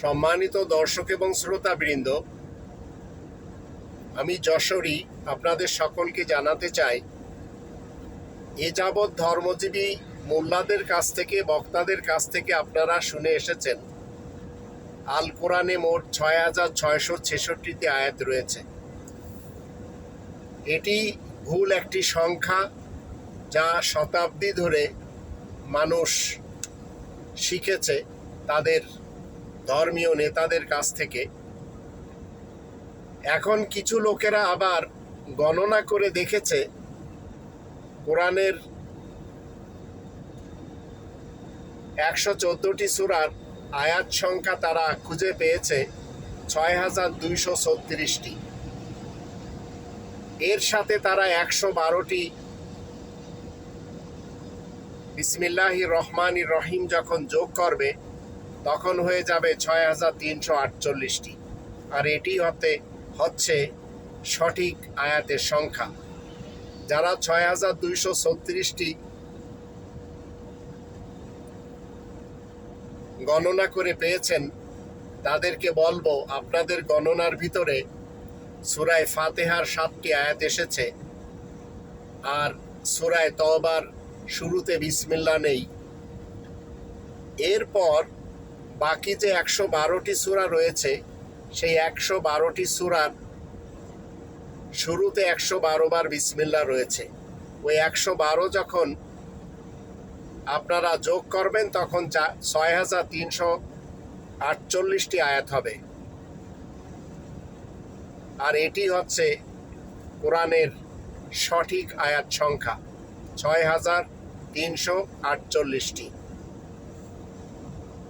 সম্মানিত দর্শক এবং শ্রোতাবৃন্দ, আমি যশোরী আপনাদের সকলকে জানাতে চাই, এ যাবৎ ধর্মজীবী মোল্লাদের কাছ থেকে, বক্তাদের কাছ থেকে আপনারা শুনে এসেছেন। আল কোরআনে মোট ছয় হাজার ছয়শো ছেষট্টিতে আয়াত রয়েছে। এটি ভুল একটি সংখ্যা যা শতাব্দী ধরে মানুষ শিখেছে, তাদের ধর্মীয় নেতাদের কাছ থেকে। এখন কিছু লোকেরা আবার গণনা করে দেখেছে, কোরআনের একশো চোদ্দোটি সুরার আয়াত সংখ্যা তারা খুঁজে পেয়েছে, ছয় হাজার দুইশো ছত্রিশটি। এর সাথে তারা একশো বারোটি বিসমিল্লাহি রহমান রহিম যখন যোগ করবে তখন হয়ে যাবে ছয় হাজার তিনশো আটচল্লিশটি। আর এটি হতে হচ্ছে সঠিক আয়াতের সংখ্যা। যারা ছয় হাজার দুইশো ছত্রিশটি গণনা করে পেয়েছেন, তাদেরকে বলব আপনাদের গণনার ভিতরে সুরায় ফাতেহার সাতটি আয়াত এসেছে। আর সুরায় তবার শুরুতে বিসমিল্লা নেই। এরপর বাকি যে একশো বারোটি সুরা রয়েছে, সেই একশো বারোটি সুরার শুরুতে একশো বারো বার বিসমিল্লা রয়েছে। ওই একশো বারো যখন আপনারা যোগ করবেন, তখন চা ছয় হাজার তিনশো আটচল্লিশটি আয়াত হবে। আর এটি হচ্ছে কোরআনের সঠিক আয়াত সংখ্যা ছয় হাজার তিনশো আটচল্লিশটি।